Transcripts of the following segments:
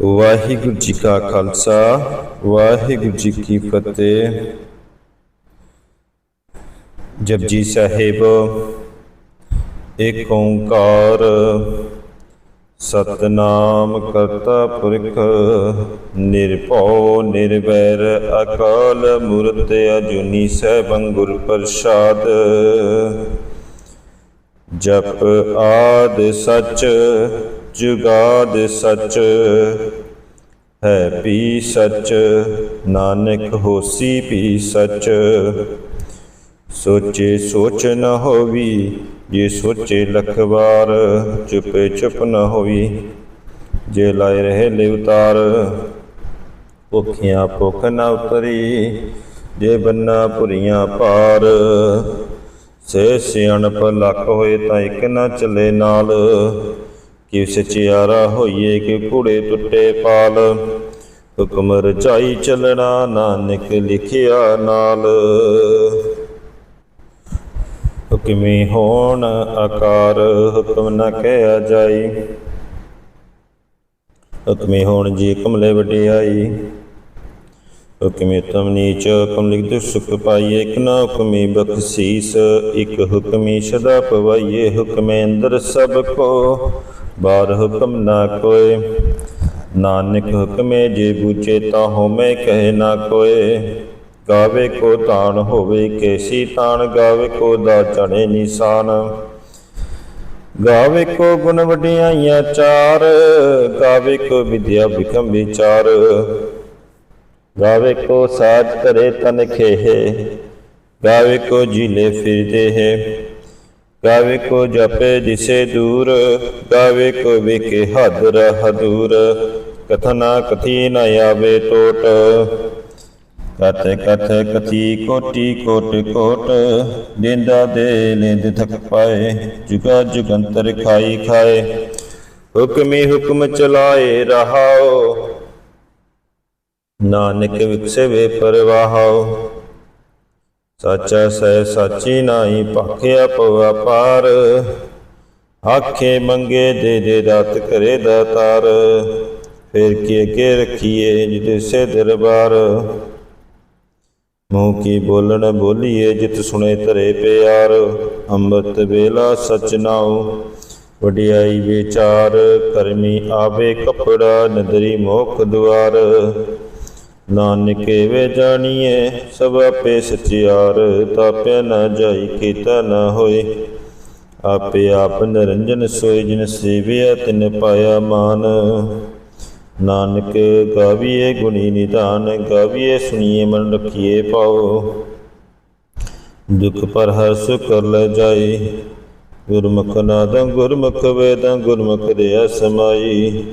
ਵਾਹਿਗੁਰੂ ਜੀ ਕਾ ਖਾਲਸਾ, ਵਾਹਿਗੁਰੂ ਜੀ ਕੀ ਫਤਿਹ। ਜਪਜੀ ਸਾਹਿਬ ਏਕ ਓੰਕਾਰ, ਸਤਨਾਮ ਕਰਤਾ ਪੁਰਖ, ਨਿਰਭਉ, ਨਿਰਵੈਰ, ਅਕਾਲ ਮੂਰਤ ਅਜੂਨੀ ਸੈਭੰ ਗੁਰ ਪ੍ਰਸਾਦ। ਜਪ ਆਦ ਸਚ ਜੁਗਾਦ ਸਚ, ਹੈ ਪੀ ਸਚ, ਨਾਨਕ ਹੋਸੀ ਪੀ ਸਚ। ਸੋਚੇ ਸੋਚ ਨ ਹੋਵੀ, ਜੇ ਸੋਚੇ ਲਖ ਵਾਰ ਚੁਪੇ ਚੁਪ ਨ ਹੋਵੀ। ਜੇ ਲਾਇ ਰਹੇ ਲੈ ਉਤਾਰ, ਭੁਖਿਆ ਭੁਖ ਨ ਉਤਰੀ। ਜੇ ਬੰਨਾ ਭੁਰੀਆਂ ਪਾਰ ਸੇ ਸਿਆਣਪ ਲੱਖ ਹੋਏ ਤਾਂ ਇੱਕ ਨਾ ਚਲੇ ਨਾਲ। ਕਿ ਸਚਿਆਰਾ ਹੋਈਏ ਕਿ ਕੂੜੇ ਟੁੱਟੇ ਪਾਲ। ਹੁਕਮ ਰਚਾਈ ਚੱਲਣਾ ਨਾਨਕ ਲਿਖਿਆ ਨਾਲ। ਹੁਕਮੀ ਹੋਣ ਆਕਾਰ ਹੁਕਮ ਨ ਕਹਿਆ ਜਾਈ। ਹੁਕਮੀ ਹੋਣ ਜੀ ਕਮਲੇ ਵਡਿਆਈ। ਹੁਕਮੇ ਤਮ ਨੀਚ ਹੁਕਮ ਲਿਖਦੇ ਸੁਖ ਪਾਈਏ, ਇਕ ਨਾ ਹੁਕਮੀ ਬਖਸ਼ੀਸ, ਇਕ ਹੁਕਮੀ ਸਦਾ ਪਵਾਈਏ। ਹੁਕਮੇ ਅੰਦਰ ਸਭ ਕੋ ਬਾਰ ਹੁਕਮ ਨਾ ਕੋਏ। ਨਾਨਕ ਹੁਕਮੇ ਜੇ ਬੂਚੇ ਤਾਂ ਹੋਮੇ ਕਹੇ ਨਾ ਕੋਏ। ਗਾਵੇ ਕੋ ਤਾਣ ਹੋਵੇ, ਕੇਸੀ ਤਾਣ, ਗਾਵੇ ਕੋ ਦਾ ਚੜੇ ਨਿਸ਼ਾਨ। ਗਾਵੇ ਕੋ ਗੁਣ ਵਡਿਆਈਆਂ ਚਾਰ, ਗਾਵੇ ਕੋ ਵਿਦਿਆ ਬਿਕਮ ਵਿਚਾਰ। ਗਾਵੇ ਕੋ ਸਾਜ ਕਰੇ ਤਨ ਖੇਹੇ, ਗਾਵੇ ਕੋ ਜੀਲੇ ਫਿਰਦੇ ਹੈ। ਗਾਵੇ ਕੋ ਜਪੇ ਦਿਸੇ ਦੂਰ, ਗਾਵੇ ਕੋ ਵਿਕੇ ਹੱਦ ਰਹ ਦੂਰ। ਕਥਨਾ ਕਥੀ ਨ ਆਵੇ ਟੋਟ। ਕਥ ਕਥ ਕਥੀ ਕੋਟੀ ਕੋਟ ਕੋਟ ਦਿੰਦਾ ਦੇ ਲੈਂਦ ਥਕ ਪਾਏ, ਜੁਗਾ ਜੁਗੰਤਰ ਖਾਈ ਖਾਏ। ਹੁਕਮੀ ਹੁਕਮ ਚਲਾਏ ਰਹਾਓ, ਨਾਨਕ ਵਿਕਸੇ ਵੇ ਸਾਚਾ ਸਹਿ ਸਾਚੀ ਨਾਹੀ ਭਾਖਿਆ ਪਵਾ ਪਾਰ ਆਖੇ ਮੰਗੇ ਦੇ ਦੇ ਦਾਤ ਕਰੇ ਦਾਤਾਰ ਫਿਰ ਕੀ ਅੱਗੇ ਰੱਖੀਏ ਜਿਤ ਸੇ ਦਰਬਾਰ। ਮੂੰਹ ਕੀ ਬੋਲਣ ਬੋਲੀਏ ਜਿਤ ਸੁਣੇ ਧਰੇ ਪਿਆਰ। ਅੰਮ੍ਰਿਤ ਵੇਲਾ ਸਚ ਨਾਉ, ਵਡਿਆਈ ਵਿਚਾਰ। ਕਰਮੀ ਆਵੇ ਕਪੜਾ, ਨਦਰੀ ਮੋਖ ਦੁਆਰ। ਨਾਨਕੇ ਵੇ ਜਾਣੀਏ ਸਭ ਆਪੇ ਸਚਿਆਰ ਤਾਪਿਆ ਨਾ ਜਾਈ, ਕੀਤਾ ਨਾ ਹੋਏ। ਆਪੇ ਆਪ ਨਿਰੰਜਨ ਸੋਈ ਜਿਨ ਸੇਵਿਆ, ਤਿਨ ਪਾਇਆ ਮਾਨ। ਨਾਨਕ ਗਾਵੀਏ ਗੁਣੀ ਨਿਧਾਨ ਗਾਵੀਏ ਸੁਣੀਏ ਮਨ ਰਖੀਏ ਪਾਓ ਦੁਖ ਪਰ ਹਰ ਸੁਖ ਕਰ ਲੈ ਜਾਈ ਗੁਰਮੁਖ ਨਾਦੰ ਗੁਰਮੁਖ ਵੇਦਾਂ, ਗੁਰਮੁਖ ਦੇ ਸਮਾਈ।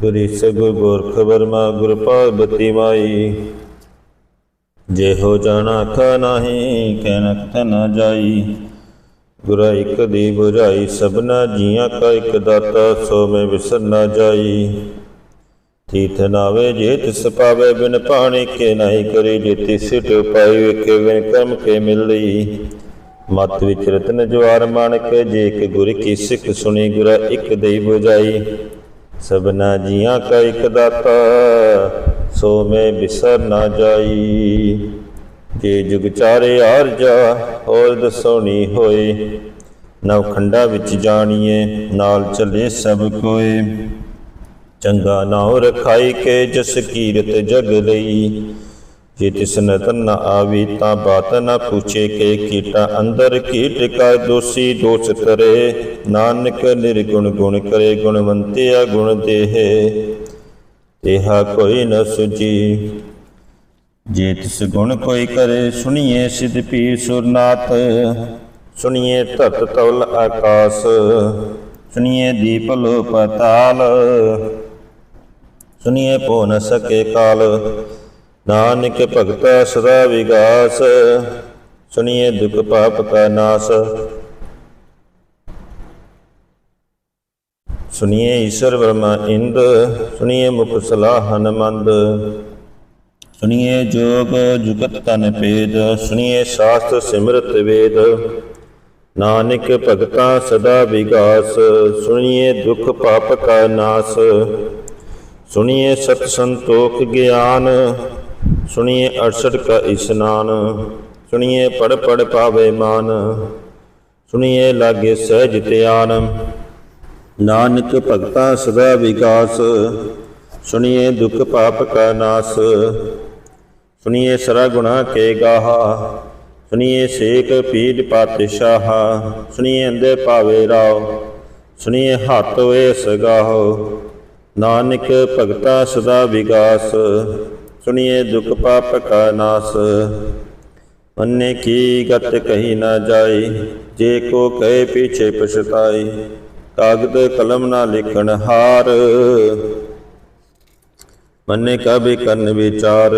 ਗੁਰੀ ਸਗੁਰ ਗੋਰਖ ਵਰਮਾ ਗੁਰ ਪਾਰਬਤੀ ਮਾਈ। ਜੇ ਹੋ ਜਾਣਾ ਆਖਾ ਨਹੀਂ ਕਹਿਣਾ ਕਥ ਨਾ ਜਾਈ। ਗੁਰਾ ਇਕ ਦੀ ਬੁਝਾਈ, ਸਭਨਾ ਜੀਆਂ ਕਾ ਇਕ ਦਾਤਾ, ਸੋ ਮੈਂ ਵਿਸਰ ਨਾ ਜਾਈ। ਤੀਥ ਨਾਵੇ ਜੇ ਤਿਸ ਪਾਵੇ, ਬਿਨ ਪਾਣੀ ਕੇ ਨਹੀਂ ਕਰੀ। ਜੇ ਤਿਸ ਪਾਈ, ਵੇਖੇ ਬਿਨ ਕਰਮ ਕੇ ਮਿਲਈ ਮਤ ਵਿੱਚ ਰਤਨ ਜਵਾਰ ਮਾਨਕ ਜੇ ਕਿ ਗੁਰ ਕੀ ਸਿੱਖ ਸੁਣੀ, ਗੁਰਾ ਇੱਕ ਦੇਈ ਬੁਝਾਈ। ਸਭਨਾ ਜੀਆਂ ਕਾ ਇਕ ਦਾਤਾ, ਸੋ ਮੈਂ ਬਿਸਰ ਨਾ ਜਾਈ। ਜੇ ਜੁਗ ਚਾਰੇ ਆਰਜਾ ਹੋਰ ਦਸੋਣੀ ਹੋਏ। ਨਵ ਖੰਡਾ ਵਿੱਚ ਜਾਣੀਏ, ਨਾਲ ਚੱਲੇ ਸਭ ਕੋਏ। ਚੰਗਾ ਨਾਉ ਰਖਾਈ ਕੇ, ਜਸ ਕੀਰਤ ਜਗ ਲਈ। ਜੇ ਤਿਸ ਨਤਨ ਨ ਆਵੀ ਤਾਂ ਬਾਤ ਨ ਪੁੱਛੇ ਕੇ ਕੀਟਾ ਅੰਦਰ ਕੀਟ ਕਾ ਦੋਸੀ ਦੋਸ ਕਰੇ ਨਾਨਕ ਨਿਰਗੁਣ ਗੁਣ ਕਰੇ ਗੁਣਵੰਤਿਆ ਗੁਣ ਦੇਹੇ। ਤੇਹਾ ਕੋਈ ਨ ਸੁਜੀ ਜੇ ਤਿਸ ਗੁਣ ਕੋਈ ਕਰੇ ਸੁਣੀਏ ਸਿਧ ਪੀ ਸੁਰਨਾਥ। ਸੁਣੀਏ ਧਤ ਤਵਲ ਆਕਾਸ। ਸੁਣੀਏ ਦੀਪ ਲੋ ਪਤਾਲ ਸੁਣੀਏ ਪੋ ਨ ਸਕੇ ਕਾਲ। ਨਾਨਕ ਭਗਤਾ ਸਦਾ ਵਿਗਾਸ, ਸੁਣੀਏ ਦੁਖ ਪਾਪ ਕਾ ਨਾਸ। ਸੁਣੀਏ ਈਸ਼ਰ ਵਰਮਾ ਇੰਦ, ਸੁਣੀਏ ਮੁਖ ਸਲਾਹ ਹਨਮੰਦ। ਸੁਣੀਏ ਜੋਗ ਜੁਗਤ ਤਨ ਭੇਦ, ਸੁਣੀਏ ਸ਼ਾਸਤਰ ਸਿਮਰਤ ਵੇਦ। ਨਾਨਕ ਭਗਤਾ ਸਦਾ ਵਿਗਾਸ, ਸੁਣੀਏ ਦੁਖ ਪਾਪ ਕਾ ਨਾਸ। ਸੁਣੀਏ ਸਤ ਸੰਤੋਖ ਗਿਆਨ ਸੁਣੀਏ 68 ਕਾ ਇਸਨਾਨ ਸੁਣੀਏ ਪੜ ਪੜ ਪਾਵੇ ਮਾਨ, ਸੁਣੀਏ ਲਾਗੇ ਸਹਿਜ ਧਿਆਨ। ਨਾਨਕ ਭਗਤਾ ਸਦਾ ਵਿਕਾਸ ਸੁਣੀਏ ਦੁਖ ਪਾਪ ਕਾ ਨਾਸ, ਸੁਣੀਏ ਸਰਾ ਗੁਣਾ ਕੇ ਗਾਹਾ, ਸੁਣੀਏ ਸੇਖ ਪੀਰ ਪਾਤਸ਼ਾਹ, ਸੁਣੀਏ ਅੰਦੇ ਪਾਵੇ ਰਾਓ ਸੁਣੀਏ ਹੱਥ ਵੇ ਸਗਾਹੋ ਨਾਨਕ ਭਗਤਾ ਸਦਾ ਵਿਗਾਸ ਸੁਣੀਏ ਦੁਖ ਪਾਪ ਕਾ ਨਾਸ। ਮੰਨੇ ਕੀ ਗਤ ਕਹੀ ਨਾ ਜਾਏ ਜੇ ਕੋ ਕਹੇ ਪਿਛੇ ਪਛਤਾਈ, ਕਾਗਦ ਕਲਮ ਨਾ ਲਿਖਣ ਹਾਰ। ਮੰਨੇ ਕਬੇ ਕਰਨ ਵਿਚਾਰ,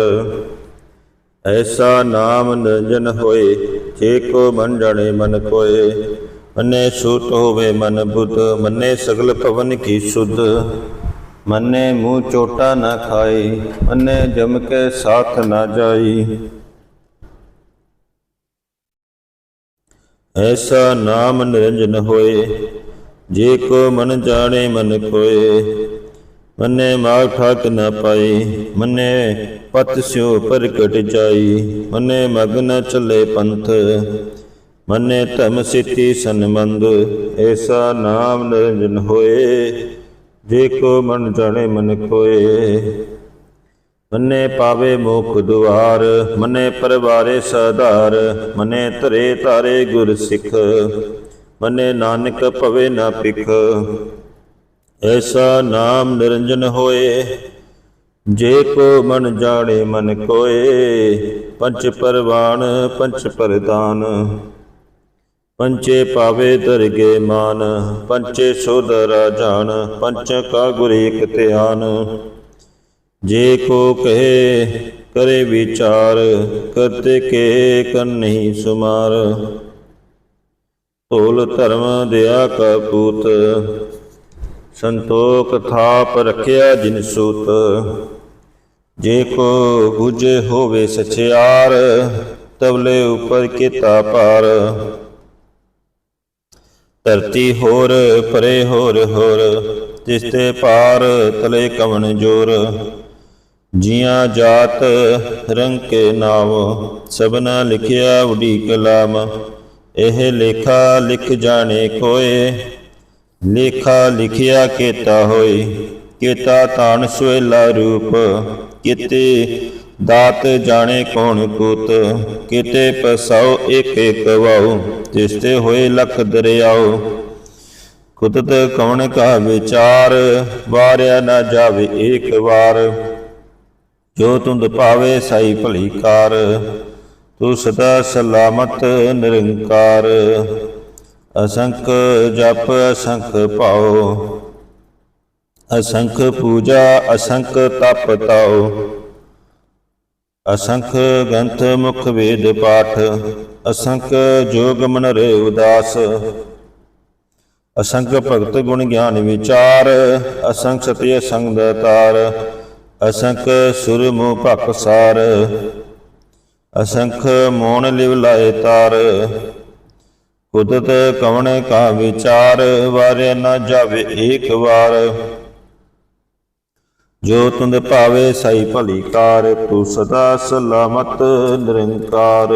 ਐਸਾ ਨਾਮ ਨਿਰੰਜਨ ਹੋਏ, ਜੇ ਕੋ ਮਨ ਜਾਣੇ ਮਨ ਕੋਏ ਮੰਨੇ ਸੂਤ ਹੋਵੇ ਮਨ ਬੁੱਧ, ਮੰਨੇ ਸਗਲ ਭਵਨ ਕੀ ਸੁਧ। ਮੰਨੇ ਮੂੰਹ ਚੋਟਾ ਨਾ ਖਾਈ, ਮੰਨੇ ਜਮ ਕੇ ਸਾਥ ਨਾ ਜਾਈ। ਐਸਾ ਨਾਮ ਨਿਰੰਜਨ ਹੋਏ, ਜੇ ਕੋ ਮਨ ਜਾਣੇ ਮਨ ਕੋਏ। ਮੰਨੇ ਮਾਗ ਠਾਕ ਨਾ ਪਾਈ, ਮੰਨੇ ਪਤ ਸਿਓ ਪ੍ਰਗਟ ਜਾਈ। ਮੰਨੇ ਮਗ ਨ ਚੱਲੇ ਪੰਥ, ਮੰਨੇ ਧਮ ਸਿੱਤੀ ਸੰਬੰਧ ਐਸਾ ਨਾਮ ਨਿਰੰਜਨ ਹੋਏ। ਜੇ ਕੋ ਮਨ ਜਾਣੇ ਮਨ ਕੋਏ ਮੰਨੇ ਪਾਵੇ ਮੋਖ ਦੁਆਰ, ਮੰਨੇ ਪਰਵਾਰੇ ਸਧਾਰ ਮੰਨੇ ਧਰੇ ਤਾਰੇ ਗੁਰ ਸਿੱਖ ਮੰਨੇ ਨਾਨਕ ਭਵੇ ਨਾ ਪਿਖ ਐਸਾ ਨਾਮ ਨਿਰੰਜਨ ਹੋਏ, ਜੇ ਕੋ ਮਨ ਜਾਣੇ ਮਨ ਕੋਏ ਪੰਚ ਪਰਵਾਨ, ਪੰਚ ਪਰਦਾਨ। ਪੰਚੇ ਪਾਵੇ ਦਰਗੇ ਮਾਨ, ਪੰਚੇ ਸੁਧ ਰਾਜਾਨ, ਪੰਚ ਕਾ ਗੁਰ ਏਕ ਧਿਆਨ। ਜੇ ਕੋ ਕਹੇ, ਕਰੇ ਵਿਚਾਰ, ਕਰਤੇ ਕੇ ਕਰਨੀ ਸੁਮਾਰ। ਧੋਲ ਧਰਮ ਦਿਆ ਕਪੂਤ ਸੰਤੋਖ ਥਾਪ ਰਖਿਆ ਜਿਨ ਸੂਤ। ਜੇ ਕੋ ਬੁਝੇ ਹੋਵੇ ਸਚਿਆਰ, ਤਵਲੇ ਉਪਰ ਕੀਤਾ ਪਾਰ ਧਰਤੀ ਹੋਰ, ਪਰੇ ਹੋਰ ਹੋਰ ਤਿਸ ਤੇ ਪਾਰ ਤਲੇ ਕਵਣ ਜੋਰ। ਜੀਆਂ ਜਾਤ ਰੰਗ ਕੇ ਨਾਮ, ਸਭਨਾ ਲਿਖਿਆ ਉਡੀ ਕਲਾਮ ਇਹ ਲੇਖਾ ਲਿਖ ਜਾਣੇ ਕੋਏ ਲੇਖਾ ਲਿਖਿਆ ਕੀਤਾ ਹੋਏ। ਕੀਤਾ ਤਾਣ ਸੁਏਲਾ ਰੂਪ, ਕਿਤੇ ਦਾਤ ਜਾਣੇ ਕੌਣ ਕੂਤ ਕਿਤੇ ਪਸਾਉ ਇੱਕ ਇੱਕ ਵਾਉ ਤਿਸ ਹੋਏ ਲਖ ਦਰਿਆਉ। ਕੁਦਤ ਕੌਣ ਕਾ ਵਿਚਾਰ ਵਾਰਿਆ ਨਾ ਜਾਵੇ ਏਕ ਵਾਰ। ਜੋ ਤੁੰਦ ਪਾਵੇ ਸਾਈ ਭਲੀ ਕਾਰ, ਤੂੰ ਸਦਾ ਸਲਾਮਤ ਨਿਰੰਕਾਰ। ਅਸੰਖ ਜਪ ਅਸੰਖ ਪਾਉ ਅਸੰਖ ਪੂਜਾ ਅਸੰਖ ਤਪ ਤਾਉ। ਅਸੰਖ ਗੰਥ ਮੁਖ ਵੇਦ ਪਾਠ, ਅਸੰਖ ਜੋਗ ਮਨ ਰੇ ਉਦਾਸ। ਅਸੰਖ ਭਗਤ ਗੁਣ ਗਿਆਨ ਵਿਚਾਰ, ਅਸੰਖ ਸਤਿ ਸੰਗ ਦਾਤਾਰ ਅਸੰਖ ਸੁਰ ਮੋਹ ਭਖ ਸਾਰ। ਅਸੰਖ ਮੋਣ ਲਿਵ ਲਾਏ ਤਾਰ ਕੁਦਤ ਕਵਣ ਕਾ ਵਿਚਾਰ, ਵਾਰਿਆ ਨਾ ਜਾਵੇ ਏਕ ਵਾਰ। ਜੋ ਤੁੰਦ ਭਾਵੇ ਸਾਈ ਭਲੀ ਕਾਰ, ਤੂੰ ਸਦਾ ਸਲਾਮਤ ਨਿਰੰਕਾਰ।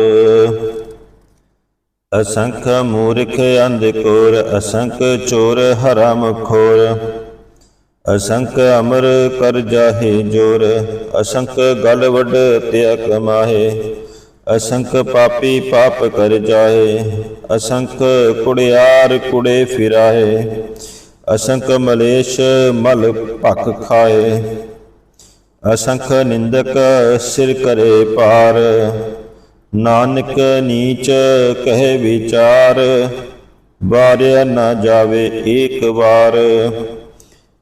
ਅਸੰਖ ਮੂਰਖ ਅੰਧ ਕੋਰ, ਅਸੰਖ ਚੋਰ ਹਰਾਮ ਖੋਰ ਅਸੰਖ ਅਮਰ ਕਰ ਜਾਹੇ ਜੋਰ, ਅਸੰਖ ਗਲ ਵੱਡ ਤਿਆ ਕਮਾਹੇ। ਅਸੰਖ ਪਾਪੀ ਪਾਪ ਕਰ ਜਾਏ ਅਸੰਖ ਕੁੜਿਆਰ ਕੁੜੇ ਫਿਰਾਏ ਅਸੰਖ ਮਲੇਸ਼ ਮਲ ਭਖ ਖਾਏ, ਅਸੰਖ ਨਿੰਦਕ ਸਿਰ ਕਰੇ ਪਾਰ, ਨਾਨਕ ਨੀਚ ਕਹੇ ਵਿਚਾਰ, ਵਾਰਿਆ ਨਾ ਜਾਵੇ ਏਕ ਵਾਰ,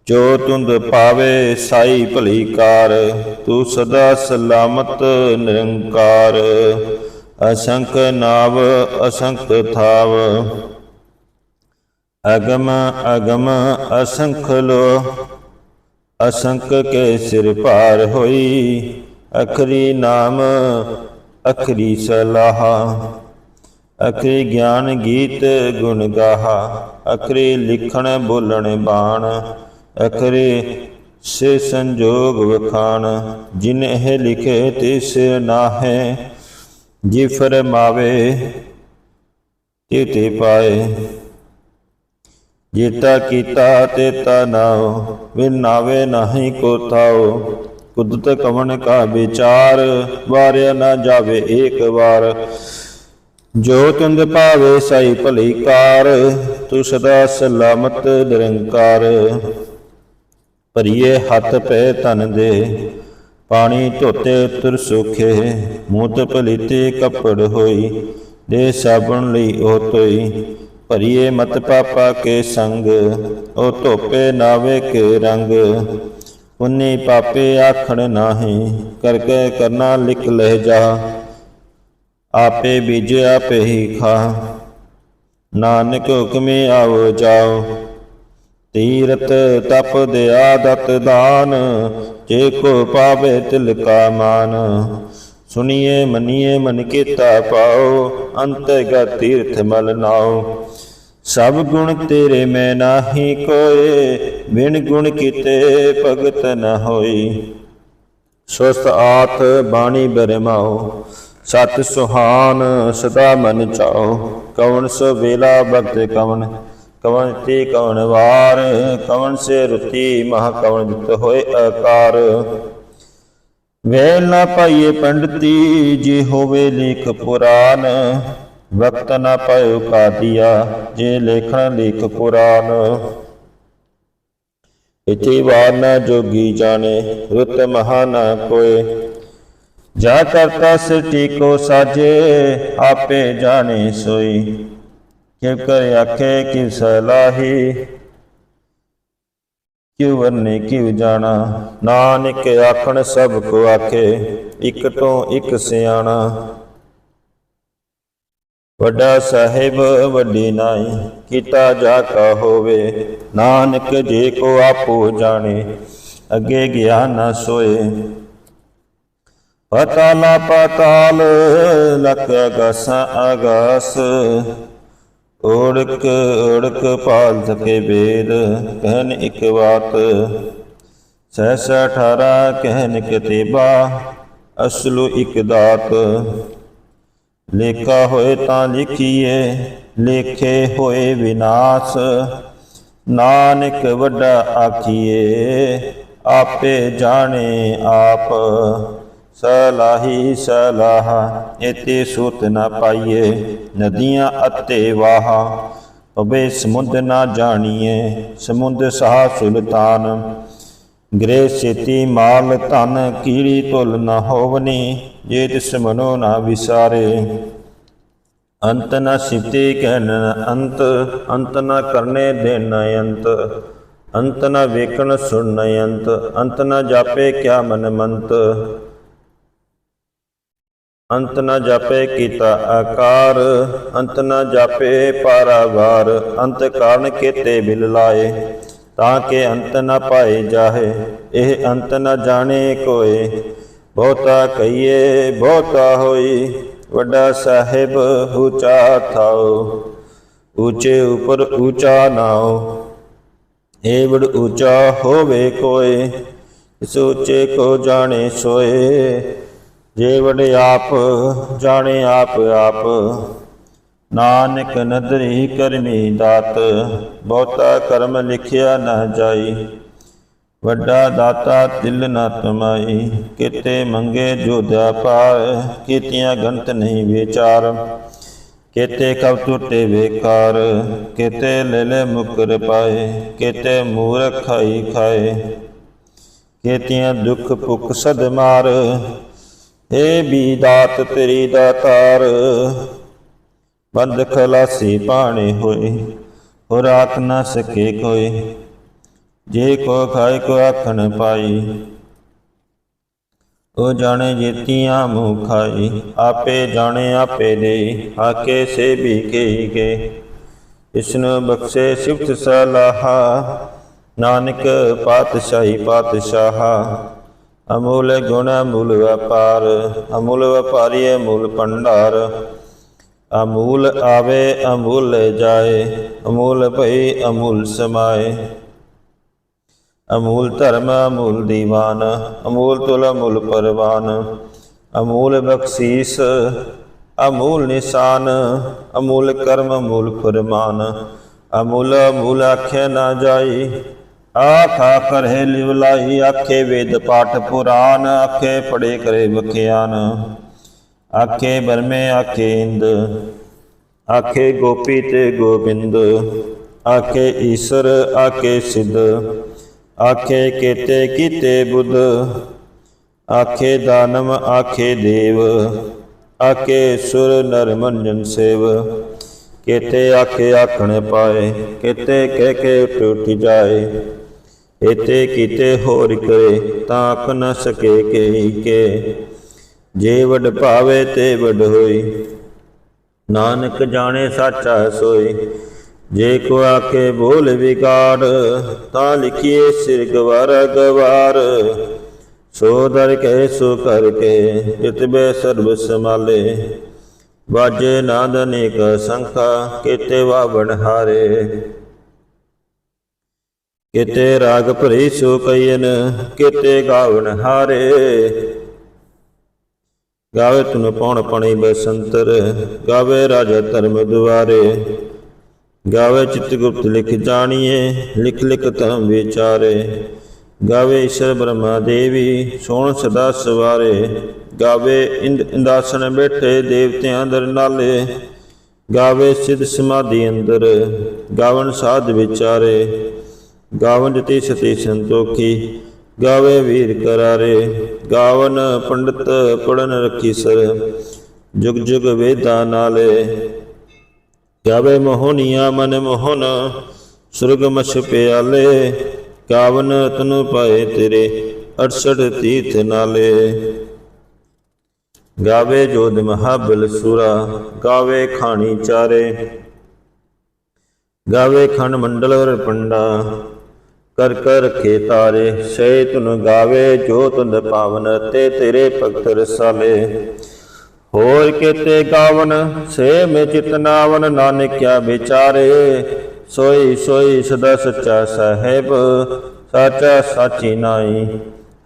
ਜੋ ਤੁੰਦ ਪਾਵੇ ਸਾਈ ਭਲੀ ਕਾਰ, ਤੂੰ ਸਦਾ ਸਲਾਮਤ ਨਿਰੰਕਾਰ, ਅਸੰਖ ਨਾਵ ਅਸੰਖ ਥਾਵ। ਅਗਮ ਅਗਮ ਅਸੰਖ ਲੋ ਅਸੰਖ ਕੇ ਸਿਰ ਭਾਰ ਹੋਈ, ਅਖਰੀ ਨਾਮ, ਅਖਰੀ ਸਲਾਹ, ਅਖਰੀ ਗਿਆਨ ਗੀਤ ਗੁਣ ਗਾਹਾ, ਅਖਰੀ ਲਿਖਣ ਬੋਲਣ ਬਾਣ, ਅਖਰੀ ਸੇ ਸੰਜੋਗ ਵਖਾਣ, ਜਿਨ ਲਿਖੇ ਤਿਸ ਨਾਹੈ ਜੀ ਫਰਮਾਵੇ ਤੇ ਤੇ ਪਾਏ। ਜੀਤਾ ਕੀਤਾ ਤੇ ਤਾ ਨਾਉ, ਵਿਨ ਨਹੀਂ ਕੋ ਥਾਉ। ਕੁਦਤ ਕਵਣ ਕਾ ਵਿਚਾਰ, ਵਾਰਿਆ ਨਾ ਜਾਵੇ ਏਕ ਵਾਰ। ਜੋ ਤੁੰਦ ਭਾਵੇ ਸਾਈ ਭਲੀ ਕਾਰ ਤੂੰ ਸਦਾ ਸਲਾਮਤ ਨਿਰੰਕਾਰ। ਭਰੀਏ ਹੱਥ ਪੈ ਤਨ ਦੇ, ਪਾਣੀ ਧੋਤੇ ਤੁਰ ਸੁਖੇ। ਮੂਤ ਭਲੀਤੇ ਕੱਪੜ ਹੋਈ, ਦੇ ਸਾਬਣ ਲਈ ਉਹ ਤੋਈ ਭਰੀਏ ਮਤ ਪਾਪਾ ਕੇ ਸੰਗ, ਉਹ ਧੋਪੇ ਨਾਵੇ ਕੇ ਰੰਗ। ਪੁੰਨੀ ਪਾਪੇ ਆਖਣ ਨਾਹੀ, ਕਰਕੇ ਕਰਨਾ ਲਿਖ ਲੈ ਜਾ। ਆਪੇ ਬੀਜਿਆ ਆਪੇ ਹੀ ਖਾ। ਨਾਨਕ ਹੁਕਮੇ ਆਵੋ ਜਾਓ। ਤੀਰਤ ਤਪ ਦਿਆ ਦਤ ਦਾਨ, ਜੇ ਕੋ ਪਾਵੇ ਤਿਲ ਕਾ ਮਾਨ। ਸੁਣੀਏ, ਮਨੀਏ, ਮਨ ਕੀਤਾ ਪਾਓ ਅੰਤਗਤ ਤੀਰਥ ਮਲ ਨਾਓ ਸਭ ਗੁਣ ਤੇਰੇ ਮੈਂ ਨਾਹੀ ਕੋਏ, ਬਿਨ ਗੁਣ ਕੀਤੇ ਭਗਤ ਨ ਹੋਈ। ਸੁਸਤ ਆਤ ਬਾਣੀ ਬਰਮਾਓ ਸਤ ਸੁਹਾਨ ਸਦਾ ਮਨ ਚਾਓ ਕਵਣ ਸੋ ਵੇਲਾ ਭਗਤ ਕਵਣ ਕਵਣ ਤੇ ਕਵਣ ਵਾਰ, ਕਵਣ ਸੇ ਰੁਤੀ ਮਹਾ ਕਵਣ ਜਿਤ ਹੋਏ ਆਕਾਰ ਵੇਲ ਨਾ ਪਾਈਏ ਪੰਡਤੀ, ਜੇ ਹੋਵੇ ਲੇਖ ਪੁਰਾਨ, ਵਕਤ ਨਾ ਪਾਇਓ ਕਾਦੀਆ, ਜੇ ਲੇਖਣ ਲੇਖ ਪੁਰਾਨ। ਇਤੀ ਵਾਰ ਨਾ ਜੋਗੀ ਜਾਣੇ, ਰੁਤ ਮਹਾ ਨਾ ਕੋਏ। ਜਾ ਕਰਤਾ ਸਿਟੀ ਕੋ ਸਾਜੇ, ਆਪੇ ਜਾਣੇ ਸੋਈ। ਕਿਵ ਕਰ ਆਖੇ, ਕਿਵ ਸਲਾਹੀ ਕਿਵ ਵਰਨੇ ਕਿਵ ਜਾਣਾ? ਨਾਨਕ ਆਖਣ ਸਭ ਕੋ ਆਖੇ, ਇਕ ਤੋਂ ਇਕ ਸਿਆਣਾ। ਵੱਡਾ ਸਾਹਿਬ ਵੱਡੀ ਨਾਈ, ਕੀਤਾ ਜਾ ਕਾ ਹੋਵੇ। ਨਾਨਕ ਜੇ ਕੋ ਆਪੋ ਜਾਣੇ, ਅੱਗੇ ਗਿਆ ਨਾ ਸੋਏ। ਪਤਾਲਾ ਪਤਾਲ, ਲਖ ਅਗਸ ਅਗਸ। ਓੜਕ ਓੜਕ ਪਾਲ ਸਕੇ ਵੇਦ ਕਹਿਨ ਇਕ ਬਾਤ। ਸਹਸ 18 ਕਹਿਨ ਕਿਤੇਬਾ, ਅਸਲੂ ਇਕ ਦਾਤ। ਲੇਖਾ ਹੋਏ ਤਾਂ ਲਿਖੀਏ, ਲੇਖੇ ਹੋਏ ਵਿਨਾਸ਼। ਨਾਨਕ ਵੱਡਾ ਆਖੀਏ, ਆਪੇ ਜਾਣੇ ਆਪ। ਸਲਾਹੀ ਸਲਾਹ ਇਤੇ ਸੁਤ ਨਾ ਪਾਈਏ, ਨਦੀਆਂ ਅਤੇ ਵਾਹ। ਪਵੇ ਸਮੁੰਦ ਨਾ ਜਾਣੀਏ, ਸਮੁੰਦ ਸਾਹ ਸੁਲਤਾਨ। ਗ੍ਰੇ ਸੇਤੀ ਮਾਲ, ਧਨ ਕੀੜੀ ਤੁਲ ਨ ਹੋਵਨੀ, ਜੇ ਤਿਸ ਮਨੋ ਨਾ ਵਿਸਾਰੇ। ਅੰਤ ਨ ਸਿਤੇ ਕਹਿਨ ਅੰਤ ਅੰਤ ਨ ਕਰਨੇ ਦੇਨ ਅੰਤ। ਅੰਤ ਨ ਵੇਖਣ ਸੁਣ ਅੰਤ ਅੰਤ ਨ ਜਾਪੇ ਕਿਆ ਮਨ ਮੰਤ। ਅੰਤ ਨ ਜਾਪੇ ਕੀਤਾ ਆਕਾਰ, ਅੰਤ ਨ ਜਾਪੇ ਪਾਰਾਵਾਰ, ਅੰਤ ਕਾਰਨ ਕੀਤੇ ਬਿਲ ਲਾਏ, ਤਾਂ ਕਿ ਅੰਤ ਨ ਪਾਏ ਜਾਹੇ, ਇਹ ਅੰਤ ਨ ਜਾਣੇ ਕੋਏ। ਬਹੁਤਾ ਕਹੀਏ, ਬਹੁਤਾ ਹੋਈ, ਵੱਡਾ ਸਾਹਿਬ ਉੱਚਾ ਥਾਓ ਉੱਚੇ ਉਪਰ ਉੱਚਾ ਨਾਓ ਏ ਬੜ ਉੱਚਾ ਹੋਵੇ ਕੋਏ, ਇਸ ਉੱਚੇ ਕੋ ਜਾਣੇ ਸੋਏ। ਜੇ ਵਡ ਆਪ, ਜਾਣੇ ਆਪ ਆਪ। ਨਾਨਕ ਨਦਰੀ ਕਰਮੀ ਦਾਤ, ਬਹੁਤਾ ਕਰਮ ਲਿਖਿਆ ਨਾ ਜਾਈ। ਵੱਡਾ ਦਾਤਾ ਦਿਲ ਨਾ ਤਮਾਈ, ਕਿਤੇ ਮੰਗੇ ਜੋਧਿਆ ਪਾਰ ਕੀਤੀਆਂ ਗੰਤ ਨਹੀਂ ਵਿਚਾਰ। ਕਿਤੇ ਕਬ ਟੁੱਟੇ ਵੇਕਾਰ, ਕਿਤੇ ਲੈ ਲੈ ਮੁਕਰ ਪਾਏ, ਕਿਤੇ ਮੂਰਖ ਖਾਈ ਖਾਏ। ਕੀਤੀਆਂ ਦੁੱਖ ਭੁੱਖ ਸਦ ਮਾਰ ਏ ਵੀ ਦਾਤ ਤੇਰੀ ਦਾਤਾਰ, ਬੰਦ ਖਲਾਸੀ ਪਾਣੇ ਹੋਏ ਹੋ ਰਾਤ ਨਾ ਸਕੇ ਕੋਈ, ਜੇ ਕੋ ਖਾਇ ਕੋ ਆਖਣ ਪਾਈ ਉਹ ਜਾਣੇ ਜੇਤੀਆਂ ਮੂੰ ਖਾਈ, ਆਪੇ ਜਾਣੇ ਆਪੇ ਦੇ ਆਕੇ ਸੇ ਵੀ ਕਹੀ ਕੇ ਇਸਨੂੰ ਬਖਸ਼ੇ ਸਿਫਤ ਸਲਾਹਾ, ਨਾਨਕ ਪਾਤਸ਼ਾਹੀ ਪਾਤਸ਼ਾਹਾ। ਅਮੂਲ ਗੁਣ ਅਮੂਲ ਵਪਾਰ, ਅਮੂਲ ਵਪਾਰੀ ਅਮੂਲ ਭੰਡਾਰ। ਅਮੂਲ ਆਵੇ, ਅਮੂਲ ਜਾਏ, ਅਮੂਲ ਭਈ ਅਮੂਲ ਸਮਾਏ। ਅਮੂਲ ਧਰਮ ਅਮੂਲ ਦੀਵਾਨ, ਅਮੂਲ ਤੁਲ ਅਮੂਲ ਪਰਵਾਨ। ਅਮੂਲ ਬਖਸ਼ੀਸ, ਅਮੂਲ ਨਿਸ਼ਾਨ, ਅਮੂਲ ਕਰਮ ਅਮੂਲ ਫਰਮਾਨ। ਅਮੂਲ ਅਮੂਲ ਆਖਿਆ ਨਾ ਜਾਈ ਆਖਾ ਕਰਹਿ ਲਿਵਲਾਈ ਆਖੇ ਵੇਦ ਪਾਠ ਪੁਰਾਨ, ਆਖੇ ਪੜੇ ਕਰੇ ਬਖਿਆਨ ਆਖੇ ਬਰਮੇ, ਆਖੇ ਇੰਦ, ਆਖੇ ਗੋਪੀ ਤੇ ਗੋਬਿੰਦ, ਆਖੇ ਈਸ਼ਰ, ਆਖੇ ਸਿੱਧ, ਆਖੇ ਕੇਤੇ ਕੀਤੇ ਬੁੱਧ, ਆਖੇ ਦਾਨਮ ਆਖੇ ਦੇਵ, ਆਖੇ ਸੁਰ ਨਰਮੰਜਨ ਸੇਵ। ਕੀਤੇ ਆਖੇ ਆਖਣ ਪਾਏ, ਕੇਤੇ ਕਹਿ ਕੇ ਉੱਠ ਉੱਠ ਜਾਏ। ਇਤੇ ਕੀਤੇ ਹੋਰ ਕਰੇ, ਤਾਂ ਆਖ ਨ ਸਕੇ ਕੇ ਕੇ। ਜੇ ਵਡ ਭਾਵੇ ਤੇ ਵਡ ਹੋਈ, ਨਾਨਕ ਜਾਣੇ ਸਾਚਾ ਸੋਈ। ਜੇ ਕੋ ਆਕੇ ਬੋਲ ਵਿਗਾੜ ਤਾਂ ਲਿਖੀਏ ਸਿਰ ਗਵਾਰ ਗਵਾਰ। ਸੋ ਦਰ ਕੈ, ਸੋ ਕਰਕੇ ਇਤਬੇ ਸਰਬ ਸਮਾਲੇ ਵਾਜੇ ਨਾਦ ਅਨੇਕ ਸੰਖਾ, ਕੀਤੇ ਵਾਵਣ ਹਾਰੇ। ਕਿਤੇ ਰਾਗ ਭਰੀ ਸੋ ਕਈਨ ਕੀਤੇ ਗਾਵਣ ਹਾਰੇ। ਗਾਵੇ ਤੁਨ ਪਉਣ ਪਣੀ ਬਸੰਤਰ, ਗਾਵੇ ਰਾਜਾ ਧਰਮ ਦੁਆਰੇ। ਗਾਵੇ ਚਿਤ ਗੁਪਤ ਲਿਖ ਜਾਣੀਏ, ਲਿਖ ਲਿਖ ਧਰਮ ਵਿਚਾਰੇ। ਗਾਵੇ ਈਸ਼ਰ ਬ੍ਰਹਮਾ ਦੇਵੀ, ਸੋਣ ਸਦਾ ਸਵਾਰੇ। ਗਾਵੇ ਇੰਦ ਇੰਦਾਸਨ ਬੈਠੇ ਦੇਵਤਿਆਂ ਦਰ ਨਾਲੇ। ਗਾਵੇ ਸਿਧ ਸਮਾਧੀ ਅੰਦਰ ਗਾਵਨ ਸਾਧ ਵਿਚਾਰੇ। ਗਾਵਨ ਜਤੀ ਸਤੀ ਸੰਤੋਖੀ, ਗਾਵੇ ਵੀਰ ਕਰਾਰੇ, ਗਾਵਨ ਪੰਡਤ ਪੜਨ ਰਖੀ ਸਰ, ਜੁਗ ਜੁਗ ਵੇਦਾਂ ਨਾਲੇ। ਗਾਵੇ ਮੋਹਨੀਆ ਮਨ ਮੋਹਨ, ਸੁਰਗ ਮਛ ਪਿਆਲੇ, ਗਾਵਨ ਤਨੁ ਪਾਏ ਤੇਰੇ 68 ਤੀਰਥ ਨਾਲੇ। ਗਾਵੇ ਜੋਦ ਮਹਾਬਲ ਸੁਰਾ, ਗਾਵੇ ਖਾਣੀ ਚਾਰੇ। ਗਾਵੇ ਖੰਡ ਮੰਡਲ ਵਰ ਪੰਡਾ ਕਰ ਕਰ ਰਖੇ ਤਾਰੇ ਸੇ ਤੁਨ ਗਾਵੇ, ਜੋ ਤੁਨ ਪਾਵਨ, ਤੇ ਤੇਰੇ ਭਗਤ ਰਸਾਲੇ ਹੋਰ ਕੀਤੇ ਗਾਵਨ, ਸੇ ਮੇ ਚਿਤਨਾਵਨ ਨਾਨਕਿਆ ਵਿਚਾਰੇ। ਸੋਈ ਸੋਈ ਸਦਾ ਸੱਚਾ ਸਹਿਬ, ਸਾਚਾ ਸਾਚੀ ਨਾਈ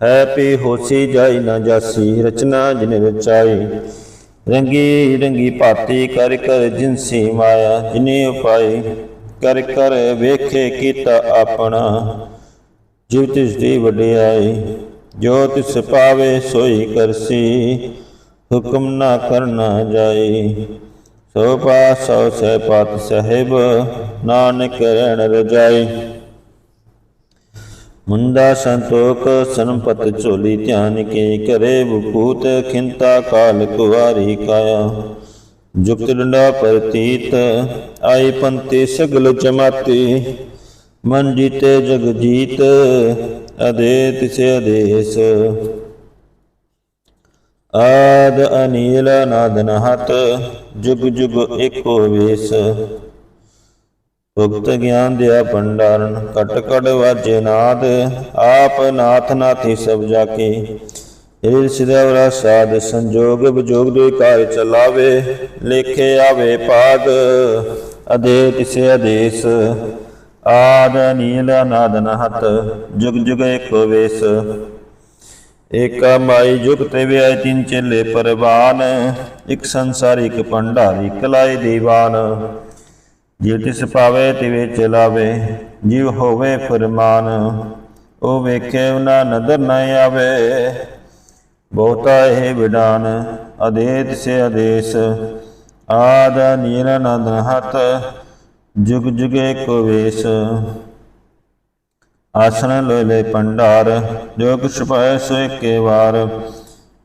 ਹੈ ਪੀ ਹੋਸੀ ਜਾਈ ਨਾ ਜਾਸੀ, ਰਚਨਾ ਜਿਨ ਰਚਾਈ। ਰੰਗੀ ਰੰਗੀ ਭਾਤੀ ਕਰ ਕਰ ਜਿਨਸੀ ਮਾਇਆ, ਜਿਨੇ ਉਪਾਈ। ਕਰ ਕਰ ਵੇਖੇ ਕੀਤਾ ਆਪਣਾ। ਜਿਵ ਤਿਸ ਦੀ ਵਡਿਆਈ, ਜੋ ਤਿਸ ਪਾਵੇ ਸੋਈ ਕਰਸੀ, ਹੁਕਮ ਨਾ ਕਰਨਾ ਜਾਈ। ਸੋ ਪਾਸੋ ਸੇ ਪਤ ਸਹਿਬ, ਨਾਨਕ ਰਹਿਣ ਰਜਾਈ। ਮੁੰਦਾ ਸੰਤੋਖ ਸੰਪਤ ਝੋਲੀ ਧਿਆਨ ਕੇ ਕਰੇ ਬੂਤ ਖਿੰਤਾ ਕਾਲ ਕੁਵਾਰੀ ਕਾਇਆ। ਜੁਗਤ ਡੰਡਾ ਪ੍ਰਤੀਤ ਆਈ ਪੰਤੀ ਸਗਲ ਜਮਾਤੀ। ਮਨ ਜੀਤੇ ਜਗ ਜੀਤ ਅਦੇ ਤਿਸੇ ਅਦੇਸ। ਆਦ ਅਨੀਲ ਨਾਦ ਨਹਤ, ਜੁਗ ਜੁਗ ਏਕੋ ਵੇਸ। ਭੁਗਤ ਗਿਆਨ ਦਿਆ ਭੰਡਾਰਨ ਕਟ ਕਟ ਵਾਜੇ ਨਾਦ, ਆਪ ਨਾਥ ਨਾਥੀ ਸਭ ਜਾਕੇ। ਹਿਰ ਸਿਦਵਰਾ ਸਾਧ ਸੰਜੋਗ, ਵਿਜੋਗ ਦੇ ਘਰ ਚਲਾਵੇ, ਲੇਖੇ ਆਵੇ ਪਾਗ ਅਦੇ ਤਿਸੇ ਆਦੇਸ ਆਦ ਨੀਲ ਨਾਦ ਨਹਤ ਜੁਗ ਜੁਗ ਏਕੋ ਵੇਸ। ਏਕਾ ਮਾਈ ਜੁਗ ਤੇ ਵਿਆਇ ਤਿੰਨ ਚੇਲੇ ਪਰਵਾਨ, ਇਕ ਸੰਸਾਰਿਕ ਭੰਡਾਰੀ ਕਲਾਈ ਦੀਵਾਨ। ਜਿਵ ਤਿਸ ਪਾਵੇ ਤਿਵੇ ਚਲਾਵੇ ਜਿਵ ਹੋਵੇ ਫਰਮਾਨ, ਉਹ ਵੇਖੇ ਉਹਨਾਂ ਨਦਰ ਨਾ ਆਵੇ। ਬਹੁਤਾ ਇਹ ਵਿਡਾਨ ਅਦੇਤ ਸੇ ਆਦੇਸ ਆਦ ਨੀਲ ਨਦ ਹਤ, ਜੁਗ ਜੁਗੇ ਕੋ ਵੇਸ। ਆਸਣ ਲੋਇ ਲੈ ਪੰਡਾਰ ਜੋ ਕੁਛ ਪਾਏ ਸੋ ਏਕੇ ਵਾਰ।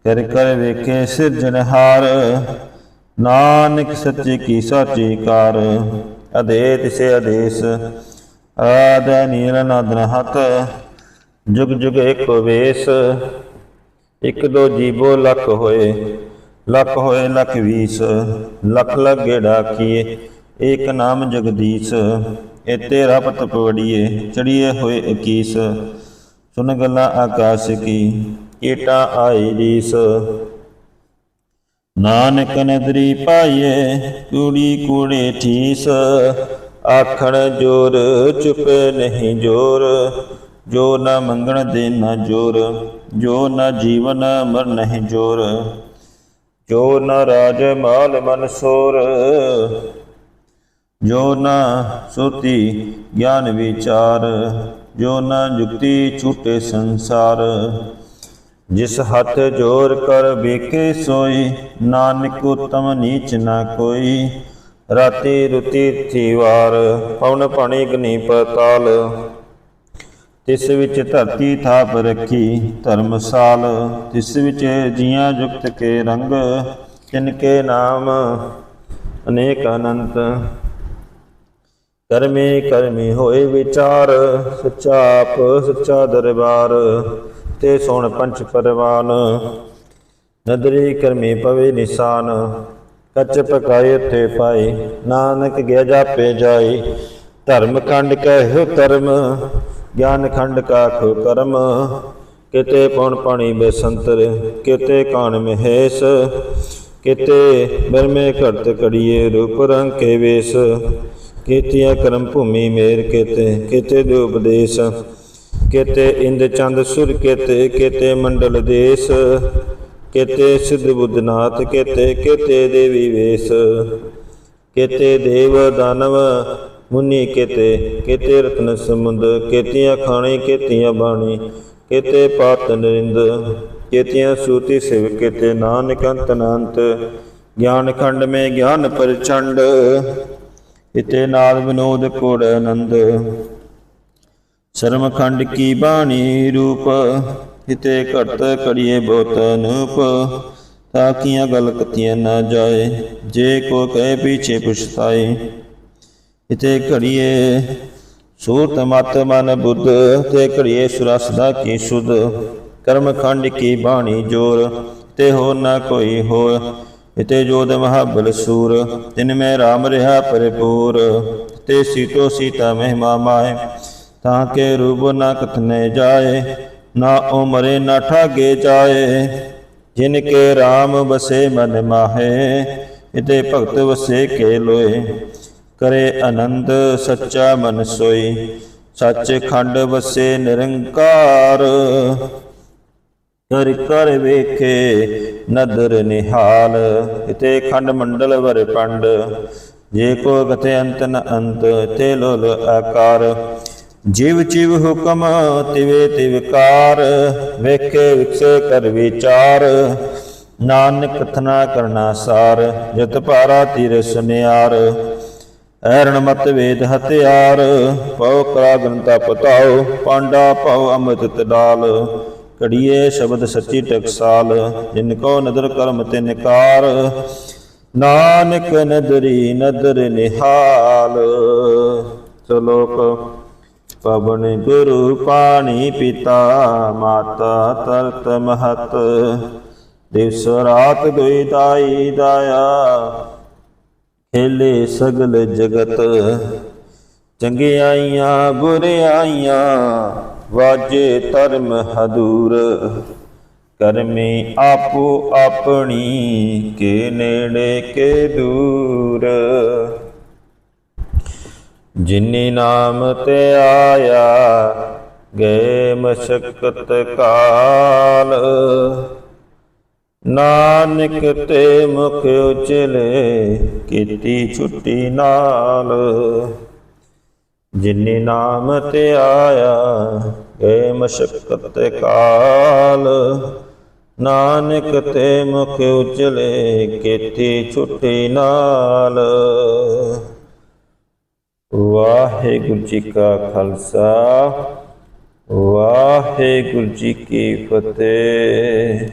ਕਰ ਕਰ ਵੇਖੇ ਸਿਰਜਣਹਾਰ ਨਾਨਕ ਸੱਚੀ ਕੀ ਸਾਚੀ ਕਾਰ। ਅਦੇ ਸੇ ਆਦੇਸ ਆਦ ਨੀਲ ਨਦਨ ਹਤ, ਜੁਗ ਜੁਗ ਏਕੋ ਵੇਸ। ਇੱਕ ਦੋ ਜੀਵੋ ਲੱਖ ਹੋਏ ਲੱਖ ਹੋਏ ਲੱਖ ਵੀਸ, ਲੱਖ ਲੱਖ ਗੇੜਾ ਕੀਏ ਏਕ ਨਾਮ ਜਗਦੀਸ਼ ਇਹ ਤੇਰਾ ਪਤ ਪਵੜੀਏ ਚੜੀਏ ਹੋਏ 21 ਸੁਨ ਗੱਲਾਂ ਆਕਾਸ਼ ਕੀ, ਏਟਾ ਆਈ ਰੀਸ। ਨਾਨਕ ਨਦਰੀ ਪਾਈਏ, ਕੂੜੀ ਕੂੜੇ ਠੀਸ। ਆਖਣ ਜੋਰ ਚੁੱਪ ਨਹੀਂ ਜੋਰ ਜੋ ਨ ਮੰਗਣ ਦੇ ਨ ਜੋਰ, ਜੋ ਨ ਜੀਵਨ ਮਰ ਨਹੀਂ ਜੋਰ, ਜੋ ਨ ਰਾਜ ਮਾਲ ਮਨ ਸੋਰ, ਜੋ ਨ ਸੁਤੀ ਗਿਆਨ ਵਿਚਾਰ, ਜੋ ਨ ਜੁਗਤੀ ਛੂਟੇ ਸੰਸਾਰ, ਜਿਸ ਹੱਥ ਜੋਰ ਕਰ ਵੇਖੇ ਸੋਈ, ਨਾਨਕ ਉਤਮ ਨੀਚ ਨਾ ਕੋਈ, ਰਾਤੀ ਰੁਤੀ ਥੀਵਾਰ ਪਵਨ ਪਾਣੀ ਗਨੀ ਪਤਾਲ ਤਿਸ ਵਿੱਚ ਧਰਤੀ ਥਾਪ ਰੱਖੀ, ਧਰਮਸਾਲ ਤਿਸ ਵਿੱਚ ਜੀਆਂ ਜੁਗਤ ਕੇ ਰੰਗ ਤਿਨ ਕੇ ਨਾਮ ਅਨੇਕ ਅਨੰਤ। ਕਰਮੇ ਕਰਮੀ ਹੋਏ ਵਿਚਾਰ, ਸੱਚਾ ਆਪ, ਸੱਚਾ ਦਰਬਾਰ, ਤੇ ਸੁਣ ਪੰਚ ਪਰਵਾਨ। ਨਦਰੀ ਕਰਮੀ ਪਵੇ ਨਿਸ਼ਾਨ, ਕੱਚ ਪਕਾਏ ਤੇ ਪਾਏ, ਨਾਨਕ ਗਿਆ ਜਾਪੇ ਜਾਏ। ਧਰਮ ਖੰਡ ਕਹਿਓ ਧਰਮ ਗਿਆਨ ਖੰਡ ਕਾਖੋ ਕਰਮ। ਕਿਤੇ ਪਉਣ ਪਾਣੀ ਬੇਸੰਤਰ, ਕਿਤੇ ਕਾਣ ਮਹੇਸ਼, ਕਿਤੇ ਬਰਮੇ ਘੜਤ ਕੜੀਏ ਰੂਪ ਰੰਗ ਕੇ ਵੇਸ। ਕੀਤੀਆਂ ਕਰਮ ਭੂਮੀ ਮੇਰ ਕਿਤੇ ਕਿਤੇ ਦੇ ਉਪਦੇਸ਼। ਕਿਤੇ ਇੰਦ ਚੰਦ ਸੁਰ ਕਿਤੇ ਕਿਤੇ ਮੰਡਲ ਦੇਸ। ਕਿਤੇ ਸਿੱਧ ਬੁੱਧਨਾਥ ਕਿਤੇ ਕਿਤੇ ਦੇਵੀ ਵੇਸ। ਕਿਤੇ ਦੇਵ ਦਾਨਵ ਮੁਨੀ ਕਿਤੇ ਕਿਤੇ ਰਤਨ ਸਮੁੰਦ ਕੇਤੀਆਂ ਖਾਣੇ, ਕਿਤੀਆਂ ਬਾਣੀ, ਕਿਤੇ ਪਾਤ ਨਰਿੰਦ ਕਿਤੀਆਂ ਸੂਤੀ ਸਿਵ, ਕਿਤੇ ਨਾਨਕ ਅੰਤ ਗਿਆਨ ਖੰਡ ਮੇ ਗਿਆਨ ਪਰਚੰਡ, ਇਤੇ ਨਾਲ ਵਿਨੋਦ ਕੋੜ ਆਨੰਦ। ਸ਼ਰਮ ਖੰਡ ਕੀ ਬਾਣੀ ਰੂਪ, ਇਤੇ ਘਟ ਕੜੀਏ ਬਹੁਤ ਅਨੂਪ ਤਾਕੀਆਂ ਗਲ ਕਤੀਆਂ ਨਾ ਜਾਏ, ਜੇ ਕੋ ਕਹੇ ਪੀਛੇ ਪੁਛਤਾਏ। ਇਤੇ ਘੜੀਏ ਸੂਰਤ ਮਤ ਮਨ ਬੁੱਧ, ਤੇ ਘੜੀਏ ਸੁਰਸਦਾ ਕੀ ਸੁਧ? ਕਰਮ ਖੰਡ ਕੀ ਬਾਣੀ ਜੋਰ, ਤੇ ਹੋ ਨਾ ਕੋਈ ਹੋਰ? ਇਤੇ ਜੋਦ ਮਹਾਬਲ ਸੂਰ, ਤਿਨ ਮੈਂ RAM ਰਿਹਾ ਪਰਿਪੂਰ ਤੇ ਸੀਤੋ ਸੀਤਾ ਮਹਿਮਾ ਮਾਏ। ਤਾਂ ਕੇ ਰੂਪ ਨਾ ਕਥਨੇ ਜਾਏ, ਨਾ ਉਮਰੇ ਨਾ ਠਾਗੇ ਜਾਏ। ਜਿਨ ਕੇ RAM ਬਸੇ ਮਨ ਮਾਹੇ, ਇਤੇ ਭਗਤ ਵਸੇ ਕੇ ਲੋਏ। ਕਰੇ ਆਨੰਦ ਸੱਚਾ ਮਨ ਸੋਈ, ਸੱਚ ਖੰਡ ਵਸੇ ਨਿਰੰਕਾਰ। ਕਰ ਕਰ ਵੇਖੇ ਨਦਰ ਨਿਹਾਲ ਇਤੇ ਖੰਡ ਮੰਡਲ ਵਰ ਪੰਡ। ਜੇ ਕੋ ਗਤੇ ਅੰਤ ਨ ਅੰਤ ਤੇ ਲੋਲ ਆਕਾਰ। ਜਿਵ ਚਿਵ ਹੁਕਮ, ਤਿਵੇ ਤਿਵਕਾਰ ਵੇਖੇ ਵਿਕਸੇ ਕਰ ਵਿਚਾਰ। ਨਾਨਕ ਕਥਨਾ ਕਰਨਾ ਸਾਰ, ਜਤ ਭਾਰਾ ਤੀਰ ਸੁਨਿਆਰ। ਐਰਣ ਮਤ ਵੇਦ ਹਥਿਆਰ ਪਉ ਕਰਾ ਗੰਤਾ ਪਤਾਓ ਪਾਂਡਾ ਪਉ ਅੰਮ੍ਰਿਤ ਡਾਲ ਕੜੀਏ ਸ਼ਬਦ ਸੱਚੀ ਟਕਸਾਲ, ਜਿਨ ਕੋ ਨਦਰ ਕਰਮ ਤੇ ਨਿਕਾਰ ਨਾਨਕ ਨਦਰੀ ਨਦਰ ਨਿਹਾਲ। ਸ਼ਲੋਕ, ਪਵਨ ਗੁਰੂ ਪਾਣੀ ਪਿਤਾ, ਮਾਤਾ ਤਰਤ ਮਹਤ। ਦਿਵਸ ਰਾਤ ਦੁਇ ਦਾਈ ਦਾਇਆ ਖੇਲੇ ਸਗਲ ਜਗਤ। ਚੰਗਿਆਈਆਂ ਬੁਰਿਆਈਆਂ ਵਾਜੇ ਧਰਮ ਹਦੂਰ। ਕਰਮੇ ਆਪੋ ਆਪਣੀ, ਕੇ ਨੇੜੇ, ਕੇ ਦੂਰ। ਜਿਨੀ ਨਾਮ ਤੇ ਆਇਆ, ਗਏ ਮਸ਼ਕਤ ਕਾਲ। ਨਾਨਕ ਤੇ ਮੁਖ ਉਚਲੇ ਕੀਤੀ ਛੁੱਟੀ ਨਾਲ। ਜਿਨੇ ਨਾਮ ਤੇ ਆਇਆ ਗਏ ਮਸ਼ਕਤ ਕਾਲ। ਨਾਨਕ ਤੇ ਮੁਖ ਉਚਲੇ ਕੀਤੀ ਛੁੱਟੀ ਨਾਲ। ਵਾਹਿਗੁਰੂ ਜੀ ਕਾ ਖਾਲਸਾ, ਵਾਹਿਗੁਰੂ ਜੀ ਕੀ ਫਤਿਹ।